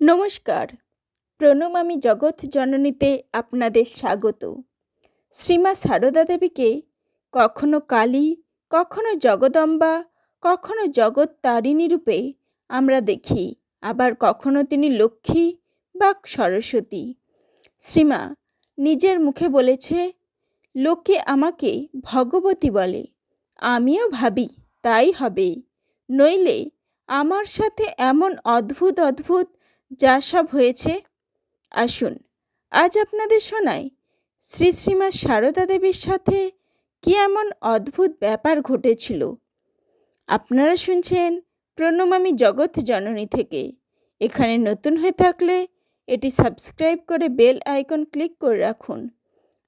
নমস্কার। প্রণমামী জগৎ জননীতে আপনাদের স্বাগত। শ্রীমা সারদা দেবীকে কখনো কালী, কখনো জগদম্বা, কখনো জগৎ তারিণী রূপে আমরা দেখি, আবার কখনো তিনি লক্ষ্মী বা সরস্বতী। শ্রীমা নিজের মুখে বলেছে, লোকে আমাকে ভগবতী বলে, আমিও ভাবি তাই হবে। নইলে আমার সাথে এমন অদ্ভুত অদ্ভুত যা সব হয়েছে। আসুন, আজ আপনাদের শোনাই, শ্রী শ্রীমা সারদা দেবীর সাথে কি এমন অদ্ভুত ব্যাপার ঘটেছিল? আপনারা শুনছেন প্রণমামী জগৎ জননী থেকে। এখানে নতুন হয়ে থাকলে এটি সাবস্ক্রাইব করে বেল আইকন ক্লিক করে রাখুন।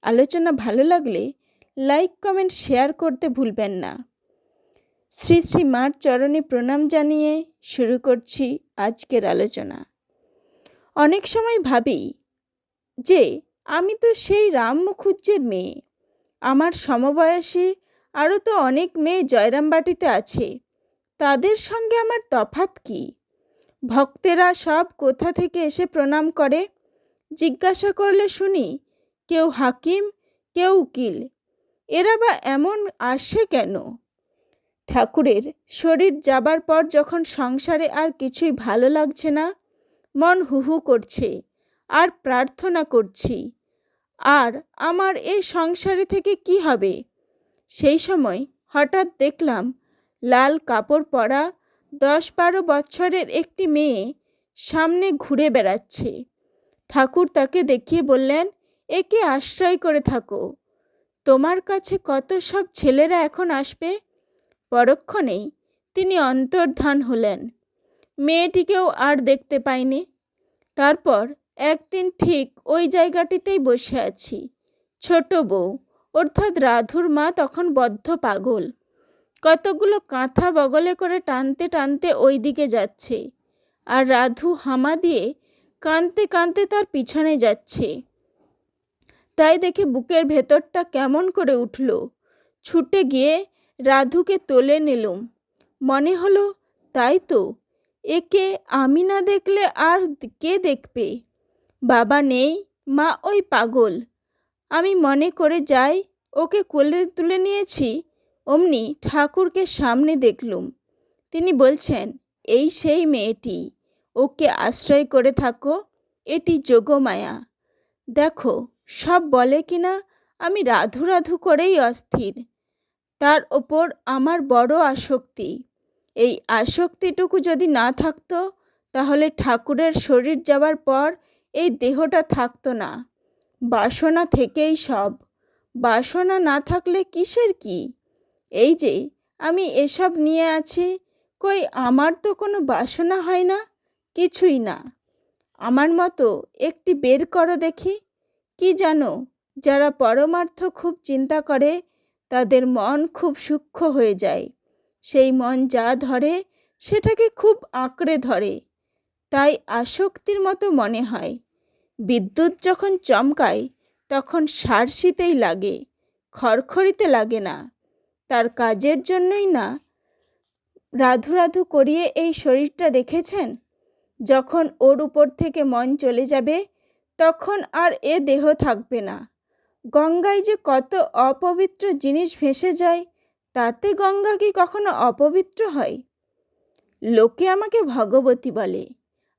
আলোচনা ভালো লাগলে লাইক, কমেন্ট, শেয়ার করতে ভুলবেন না। শ্রী শ্রী মার চরণে প্রণাম জানিয়ে শুরু করছি আজকের আলোচনা। অনেক সময় ভাবি যে, আমি তো সেই রাম মুখুজ্জের মেয়ে। আমার সমবয়সী আরও তো অনেক মেয়ে জয়রামবাটিতে আছে। তাদের সঙ্গে আমার তফাত কি? ভক্তেরা সব কোথা থেকে এসে প্রণাম করে? জিজ্ঞাসা করলে শুনি, কেউ হাকিম, কেউ উকিল। এরা বা এমন আসে কেন? ঠাকুরের শরীর যাবার পর যখন সংসারে আর কিছুই ভালো লাগছে না মন হুহু করছে, আর প্রার্থনা করছি, আর আমার এই সংসারে থেকে কি হবে? সেই সময় হঠাৎ দেখলাম লাল কাপড় পরা দশ বারো বছরের একটি মেয়ে সামনে ঘুরে বেড়াচ্ছে। ঠাকুর তাকে দেখিয়ে বললেন, একে আশ্রয় করে থাকো। তোমার কাছে কত সব ছেলেরা এখন আসবে? পরক্ষণেই তিনি অন্তর্ধান হলেন। মেয়েটিকেও আর দেখতে পাইনি। তারপর একদিন ঠিক ওই জায়গাটিতেই বসে আছি। ছোট বউ, অর্থাৎ রাধুর মা তখন বদ্ধ পাগল। কতগুলো কাঁথা বগলে করে টানতে টানতে ওই দিকে যাচ্ছে। আর রাধু হামা দিয়ে কাঁদতে কাঁদতে তার পিছনে যাচ্ছে। তাই দেখে বুকের ভেতরটা কেমন করে উঠল। ছুটে গিয়ে রাধুকে তোলে নিলুম। মনে হলো, তাই তো। একে আমি না দেখলে আর কে দেখবে? বাবা নেই, মা ওই পাগল। আমি মনে করে যাই, ওকে কোলে তুলে নিয়েছি, অমনি ঠাকুরকে সামনে দেখলুম। তিনি বলছেন, এই সেই মেয়েটি, ওকে আশ্রয় করে থাকো, এটি যোগমায়া। দেখো, সব বলে কিনা আমি রাধু রাধু করেই অস্থির। তার ওপর আমার বড় আসক্তি। এই আসক্তিটুকু যদি না থাকতো, তাহলে ঠাকুরের শরীর যাওয়ার পর এই দেহটা থাকতো না। বাসনা থেকেই সব। বাসনা না থাকলে কিসের কি? এই যে, আমি এসব নিয়ে আছি, কই আমার তো কোনো বাসনা হয় না? কিছুই না। আমার মতো একটি বের করো দেখি। কি জানো, যারা পরমার্থ খুব চিন্তা করে, তাদের মন খুব সূক্ষ্ম হয়ে যায়। সেই মন যা ধরে, সেটাকে খুব আঁকড়ে ধরে। তাই আসক্তির মতো মনে হয়। বিদ্যুৎ যখন চমকায়, তখন সারশিতেই লাগে, খড়খড়িতে লাগে না। তার কাজের জন্যই না। রাধু রাধু করিয়ে এই শরীরটা রেখেছেন? যখন ওর উপর থেকে মন চলে যাবে, তখন আর এ দেহ থাকবে না। গঙ্গায় যে কত অপবিত্র জিনিস ভেসে যায় তাতে গঙ্গা কি কখনো অপবিত্র হয়? লোকে আমাকে ভগবতী বলে।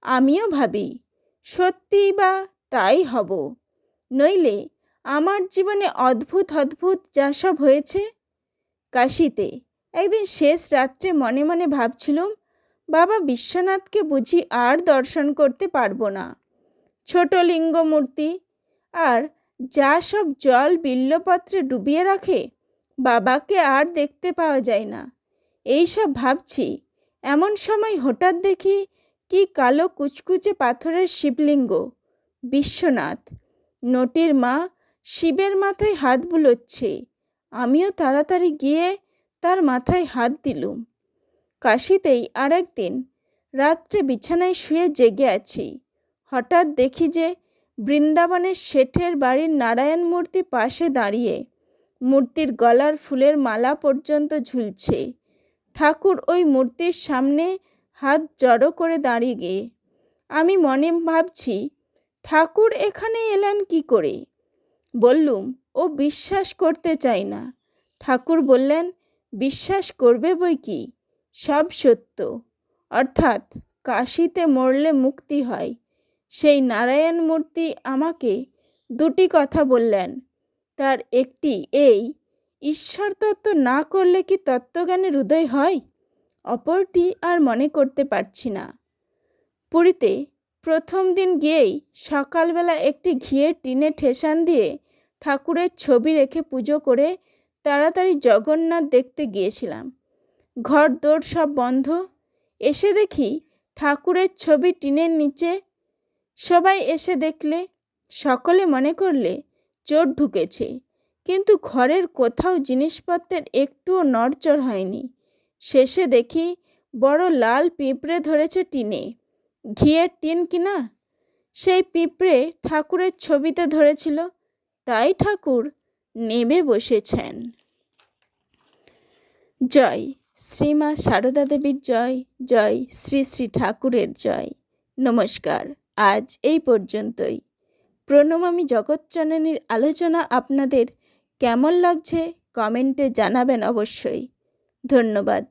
আমিও ভাবি, সত্যিই বা তাই হব? নইলে আমার জীবনে অদ্ভুত অদ্ভুত যা সব হয়েছে? কাশিতে একদিন শেষ রাত্রে মনে মনে ভাবছিলুম, বাবা বিশ্বনাথকে বুঝি আর দর্শন করতে পারব না। ছোট লিঙ্গ মূর্তি আর যা সব জল বিল্লপত্রে ডুবিয়ে রাখে বাবাকে আর দেখতে পাওয়া যায় না। এই সব ভাবছি। এমন সময় হঠাৎ দেখি কি কালো কুচকুচে পাথরের শিবলিঙ্গ। বিশ্বনাথ। নটির মা শিবের মাথায় হাত বুলোচ্ছে। আমিও তাড়াতাড়ি গিয়ে তার মাথায় হাত দিলুম। কাশিতেই আর একদিন রাত্রে বিছানায় শুয়ে জেগে আছি। হঠাৎ দেখি যে বৃন্দাবনের শেঠের বাড়ির নারায়ণ মূর্তি পাশে দাঁড়িয়ে মূর্তির গলার ফুলের মালা পর্যন্ত ঝুলছে। ঠাকুর ওই মূর্তির সামনে হাত জড়ো করে দাঁড়িয়ে গিয়ে আমি মনে ভাবছি, ঠাকুর এখানে এলেন কি করে? বললুম, ও বিশ্বাস করতে চাই না। ঠাকুর বললেন, বিশ্বাস করবে বই কি? সব সত্য। অর্থাৎ কাশিতে মরলে মুক্তি হয়। সেই নারায়ণ মূর্তি আমাকে দুটি কথা বললেন। তার একটি এই, ঈশ্বর তত্ত্ব না করলে কি তত্ত্বজ্ঞানের উদয় হয়? অপরটি আর মনে করতে পারছি না। পুরীতে প্রথম দিন গিয়েই সকালবেলা একটি ঘিয়ের টিনে ঠেসান দিয়ে ঠাকুরের ছবি রেখে পুজো করে তাড়াতাড়ি জগন্নাথ দেখতে গিয়েছিলাম। ঘর দৌড় সব বন্ধ। এসে দেখি ঠাকুরের ছবি টিনের নিচে। সবাই এসে দেখলে, সকলে মনে করলে চোর ঢুকেছে। কিন্তু ঘরের কোথাও জিনিসপত্রের একটুও নড়চড় হয়নি। শেষে দেখি বড় লাল পিঁপড়ে ধরেছে টিনে। ঘিয়ের টিন কিনা সেই পিঁপড়ে ঠাকুরের ছবিতে ধরেছিল। তাই ঠাকুর নেমে বসেছেন। জয় শ্রীমা সারদা দেবীর জয় জয় শ্রী শ্রী ঠাকুরের জয়। নমস্কার। আজ এই পর্যন্তই। প্রণমামী জগৎজননীর আলোচনা আপনাদের কেমন লাগছে কমেন্টে জানাবেন অবশ্যই। ধন্যবাদ।